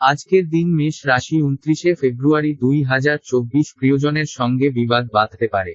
আজকের দিন মেষ রাশি উনত্রিশে ফেব্রুয়ারি দুই হাজার চব্বিশ প্রিয়জনের সঙ্গে বিবাদ বাঁধতে পারে।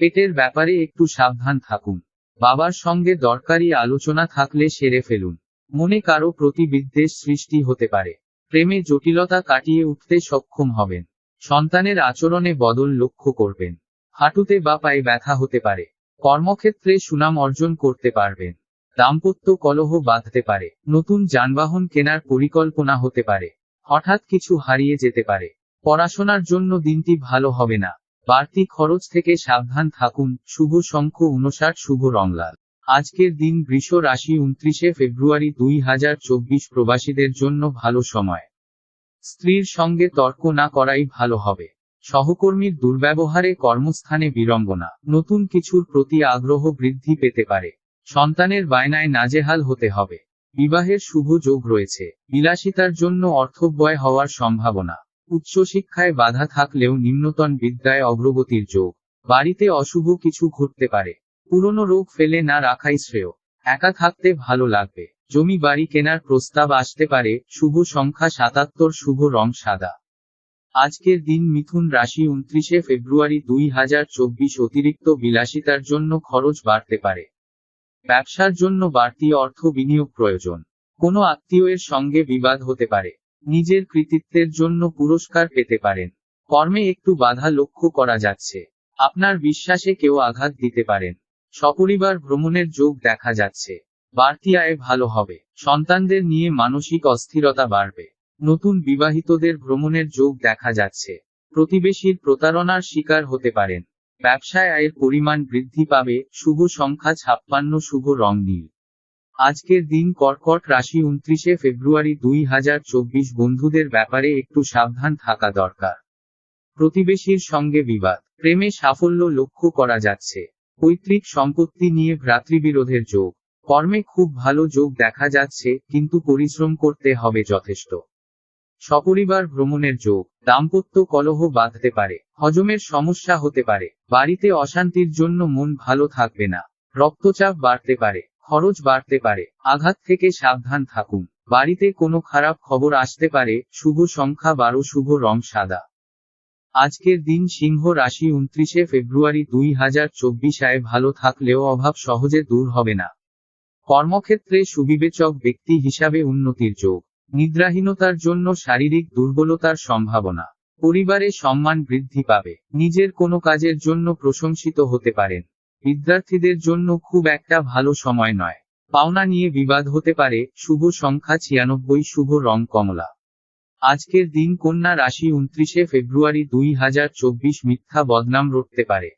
পেটের ব্যাপারে একটু সাবধান থাকুন। বাবার সঙ্গে দরকারি আলোচনা থাকলে সেরে ফেলুন। মনে কারও প্রতি বিদ্বেষ সৃষ্টি হতে পারে। প্রেমে জটিলতা কাটিয়ে উঠতে সক্ষম হবেন। সন্তানের আচরণে বদল লক্ষ্য করবেন। হাঁটুতে বা পায়ে ব্যথা হতে পারে। কর্মক্ষেত্রে সুনাম অর্জন করতে পারবেন। দাম্পত্য কলহ বাঁধতে পারে। নতুন যানবাহন কেনার পরিকল্পনা হতে পারে। হঠাৎ কিছু হারিয়ে যেতে পারে। পড়াশোনার জন্য দিনটি ভালো হবে না। বাড়তি খরচ থেকে সাবধান থাকুন। শুভ সংখ্য উনষাট শুভ রংলাল আজকের দিন বৃষ রাশি উনত্রিশে ফেব্রুয়ারি দুই হাজার চব্বিশ প্রবাসীদের জন্য ভালো সময়। স্ত্রীর সঙ্গে তর্ক না করাই ভালো হবে। সহকর্মীর দুর্ব্যবহারে কর্মস্থানে বিড়ম্বনা। নতুন কিছুর প্রতি আগ্রহ বৃদ্ধি পেতে পারে। সন্তানের বায়নায় নাজেহাল হতে হবে। বিবাহের শুভ যোগ রয়েছে। বিলাসিতার জন্য অর্থব্যয় হওয়ার সম্ভাবনা। উচ্চশিক্ষায় বাধা থাকলেও নিম্নতন বিদ্যায় অগ্রগতির যোগ। বাড়িতে অশুভ কিছু ঘটতে পারে। পুরনো রোগ ফেলে না রাখাই শ্রেয়। একা থাকতে ভালো লাগবে। জমি বাড়ি কেনার প্রস্তাব আসতে পারে। শুভ সংখ্যা সাতাত্তর, শুভ রং সাদা। আজকের দিন মিথুন রাশি উনত্রিশে ফেব্রুয়ারি দুই হাজার চব্বিশ অতিরিক্ত বিলাসিতার জন্য খরচ বাড়তে পারে। ব্যবসার জন্য বাড়তি অর্থ বিনিয়োগ প্রয়োজন। কোনো আত্মীয়ের সঙ্গে বিবাদ হতে পারে। নিজের কৃতিত্বের জন্য পুরস্কার পেতে পারেন। কর্মে একটু বাধা লক্ষ্য করা যাচ্ছে। আপনার বিশ্বাসে কেউ আঘাত দিতে পারেন। সপরিবার ভ্রমণের যোগ দেখা যাচ্ছে। বাড়তি আয় ভালো হবে। সন্তানদের নিয়ে মানসিক অস্থিরতা বাড়বে। নতুন বিবাহিতদের ভ্রমণের যোগ দেখা যাচ্ছে। প্রতিবেশীর প্রতারণার শিকার হতে পারেন। ব্যবসায় আয়ের পরিমাণ বৃদ্ধি পাবে, শুভ সংখ্যা ছাপ্পান্ন, শুভ রং নীল। আজকের দিন কর্কট রাশি উনত্রিশে ফেব্রুয়ারি দুই হাজার চব্বিশ, বন্ধুদের ব্যাপারে একটু সাবধান থাকা দরকার। প্রতিবেশীর সঙ্গে বিবাদ। প্রেমে সাফল্য লক্ষ্য করা যাচ্ছে। পৈতৃক সম্পত্তি নিয়ে ভ্রাতৃবিরোধের যোগ। কর্মে খুব ভালো যোগ দেখা যাচ্ছে, কিন্তু পরিশ্রম করতে হবে যথেষ্ট। সপরিবার ভ্রমণের যোগ, দাম্পত্য কলহ বাঁধতে পারে, হজমের সমস্যা হতে পারে, বাড়িতে অশান্তির জন্য মন ভালো থাকবে না, রক্তচাপ বাড়তে পারে, খরচ বাড়তে পারে, আঘাত থেকে সাবধান থাকুন, বাড়িতে কোনো খারাপ খবর আসতে পারে, শুভ সংখ্যা বারো শুভ রং সাদা। আজকের দিন সিংহ রাশি উনত্রিশে ফেব্রুয়ারি দুই হাজার চব্বিশ ভালো থাকলেও অভাব সহজে দূর হবে না। কর্মক্ষেত্রে সুবিবেচক ব্যক্তি হিসাবে উন্নতির যোগ। নিদ্রাহীনতার জন্য শারীরিক দুর্বলতার সম্ভাবনা। পরিবারে সম্মান বৃদ্ধি পাবে। নিজের কোনো কাজের জন্য প্রশংসিত হতে পারেন। বিদ্যার্থীদের জন্য খুব একটা ভালো সময় নয়। পাওনা নিয়ে বিবাদ হতে পারে। শুভ সংখ্যা ছিয়ানব্বই, শুভ রং কমলা। আজকের দিন কন্যা রাশি উনত্রিশে ফেব্রুয়ারি দুই হাজার চব্বিশ মিথ্যা বদনাম রটতে পারে।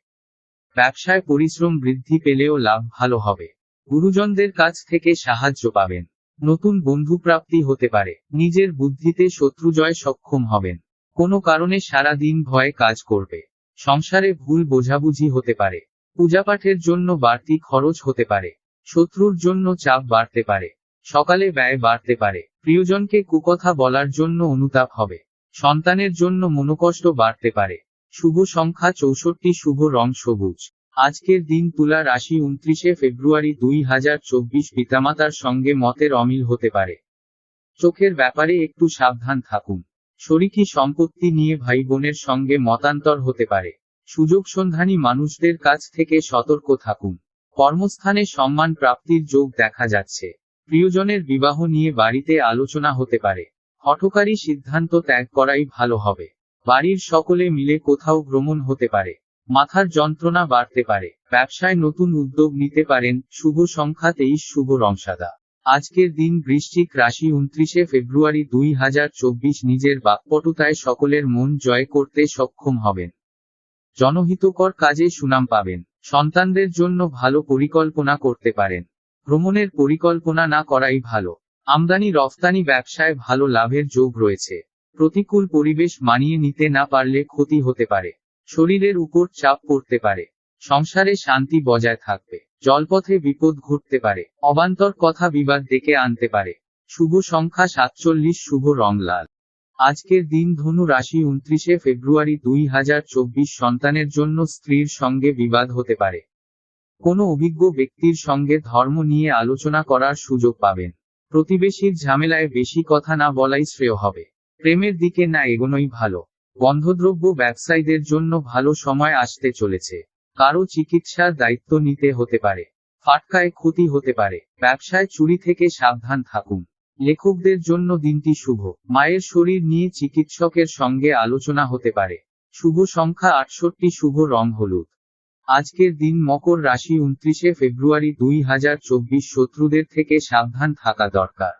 ব্যবসায় পরিশ্রম বৃদ্ধি পেলেও লাভ ভালো হবে। গুরুজনদের কাছ থেকে সাহায্য পাবেন। নতুন বন্ধু প্রাপ্তি হতে পারে। নিজের বুদ্ধিতে শত্রুজয় সক্ষম হবেন। কোনো কারণে সারা দিন ভয়ে কাজ করবে। সংসারে ভুল বোঝাবুঝি হতে পারে। পূজাপাঠের জন্য বাড়তি খরচ হতে পারে। শত্রুর জন্য চাপ বাড়তে পারে। সকালে ব্যয় বাড়তে পারে। প্রিয়জনকে কুকথা বলার জন্য অনুতাপ হবে। সন্তানের জন্য মনোকষ্ট বাড়তে পারে। শুভ সংখ্যা চৌষট্টি শুভ রং সবুজ। আজকের দিন তুলা রাশি উনত্রিশে ফেব্রুয়ারি দুই হাজার চব্বিশ পিতামাতার সঙ্গে মতের অমিল হতে পারে। চোখের ব্যাপারে একটু সাবধান থাকুন। শরিকি সম্পত্তি নিয়ে ভাই বোনের সঙ্গে মতান্তর হতে পারে। সুযোগ সন্ধানী মানুষদের কাছ থেকে সতর্ক থাকুন। কর্মস্থানে সম্মান প্রাপ্তির যোগ দেখা যাচ্ছে। প্রিয়জনের বিবাহ নিয়ে বাড়িতে আলোচনা হতে পারে। হঠকারী সিদ্ধান্ত ত্যাগ করাই ভালো হবে। বাড়ির সকলে মিলে কোথাও ভ্রমণ হতে পারে। মাথার যন্ত্রণা বাড়তে পারে। ব্যবসায় নতুন উদ্যোগ নিতে পারেন শুভ সংখ্যা তেইশ শুভ রংসাদা। আজকের দিন বৃশ্চিক রাশি উনত্রিশে ফেব্রুয়ারি দুই হাজার চব্বিশ নিজের বাকপটুতায় সকলের মন জয় করতে সক্ষম হবেন। জনহিতকর কাজে সুনাম পাবেন। সন্তানদের জন্য ভালো পরিকল্পনা করতে পারেন। ভ্রমণের পরিকল্পনা না করাই ভালো। আমদানি রফতানি ব্যবসায় ভালো লাভের যোগ রয়েছে। প্রতিকূল পরিবেশ মানিয়ে নিতে না পারলে ক্ষতি হতে পারে। শরীরের উপর চাপ পড়তে পারে। সংসারে শান্তি বজায় থাকবে। জলপথে বিপদ ঘটতে পারে। অবান্তর কথা বিবাদ ডেকে আনতে পারে। শুভ সংখ্যা সাতচল্লিশ, শুভ রং লাল। আজকের দিন ধনু রাশি উনত্রিশে ফেব্রুয়ারি দুই হাজার চব্বিশ সন্তানের জন্য স্ত্রীর সঙ্গে বিবাদ হতে পারে। কোনো অভিজ্ঞ ব্যক্তির সঙ্গে ধর্ম নিয়ে আলোচনা করার সুযোগ পাবেন। প্রতিবেশীর ঝামেলায় বেশি কথা না বলাই শ্রেয় হবে। প্রেমের দিকে না এগোনোই ভালো। গন্ধদ্রব্য ব্যবসায়ীদের জন্য ভালো সময় আসতে চলেছে। কারও চিকিৎসার দায়িত্ব নিতে হতে পারে, ফাটকায় ক্ষতি হতে পারে। ব্যবসায় চুরি থেকে সাবধান থাকুন। লেখকদের জন্য দিনটি শুভ। মায়ের শরীর নিয়ে চিকিৎসকের সঙ্গে আলোচনা হতে পারে। শুভ সংখ্যা আটষট্টি, শুভ রং হলুদ। আজকের দিন মকর রাশি উনত্রিশে ফেব্রুয়ারি দুই হাজার চব্বিশ শত্রুদের থেকে সাবধান থাকা দরকার।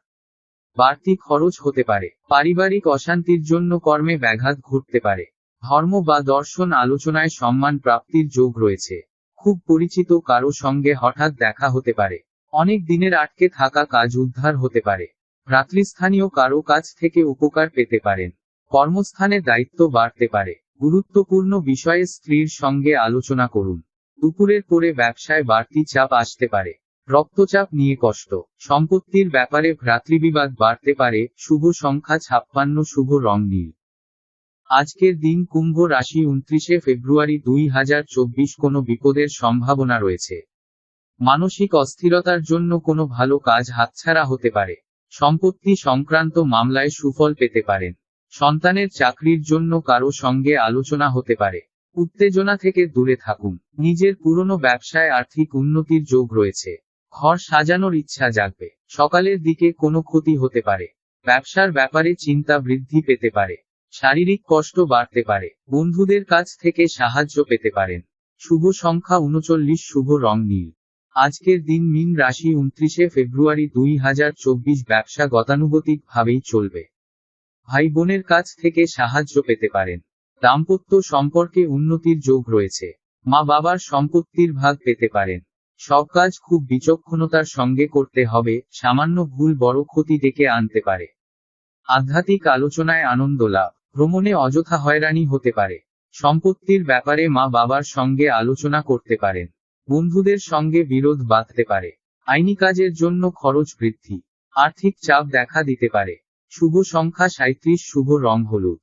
বাড়তি খরচ হতে পারে। পারিবারিক অশান্তির জন্য কর্মে ব্যাঘাত ঘটতে পারে। ধর্ম বা দর্শন আলোচনায় সম্মান প্রাপ্তির যোগ রয়েছে। খুব পরিচিত কারও সঙ্গে হঠাৎ দেখা হতে পারে। অনেক দিনের আটকে থাকা কাজ উদ্ধার হতে পারে। ভ্রাতৃস্থানীয় কারও কাছ থেকে উপকার পেতে পারেন। কর্মস্থানে দায়িত্ব বাড়তে পারে। গুরুত্বপূর্ণ বিষয়ে স্ত্রীর সঙ্গে আলোচনা করুন। দুপুরের পরে ব্যবসায় বাড়তি চাপ আসতে পারে। রক্তচাপ নিয়ে কষ্ট। সম্পত্তির ব্যাপারে ভ্রাতৃবিবাদ বাড়তে পারে, শুভ সংখ্যা ছাপ্পান্ন, শুভ রং নীল। আজকের দিন কুম্ভ রাশি উনত্রিশে ফেব্রুয়ারি দুই হাজার চব্বিশ কোনো বিপদের সম্ভাবনা রয়েছে। মানসিক অস্থিরতার জন্য কোনো ভালো কাজ হাতছাড়া হতে পারে। সম্পত্তি সংক্রান্ত মামলায় সুফল পেতে পারেন। সন্তানের চাকরির জন্য কারও সঙ্গে আলোচনা হতে পারে। উত্তেজনা থেকে দূরে থাকুন। নিজের পুরনো ব্যবসায় আর্থিক উন্নতির যোগ রয়েছে। ঘর সাজানোর ইচ্ছা জাগবে। সকালের দিকে কোনো ক্ষতি হতে পারে। ব্যবসার ব্যাপারে চিন্তা বৃদ্ধি পেতে পারে। শারীরিক কষ্ট বাড়তে পারে। বন্ধুদের কাছ থেকে সাহায্য পেতে পারেন। শুভ সংখ্যা উনচল্লিশ, শুভ রং নীল। আজকের দিন মিন রাশি উনত্রিশে ফেব্রুয়ারি দুই হাজার চব্বিশ ব্যবসা গতানুগতিক ভাবেই চলবে। ভাই বোনের কাছ থেকে সাহায্য পেতে পারেন। দাম্পত্য সম্পর্কে উন্নতির যোগ রয়েছে। মা বাবার সম্পত্তির ভাগ পেতে পারেন। সব কাজ খুব বিচক্ষণতার সঙ্গে করতে হবে, সামান্য ভুল বড় ক্ষতি ডেকে আনতে পারে। আধ্যাত্মিক আলোচনায় আনন্দ লাভ, ভ্রমণে অযথা হয়রানি হতে পারে। সম্পত্তির ব্যাপারে মা বাবার সঙ্গে আলোচনা করতে পারেন। বন্ধুদের সঙ্গে বিরোধ বাঁধতে পারে। আইনি কাজের জন্য খরচ বৃদ্ধি। আর্থিক চাপ দেখা দিতে পারে। শুভ সংখ্যা সাঁত্রিশ শুভ রং হলুদ।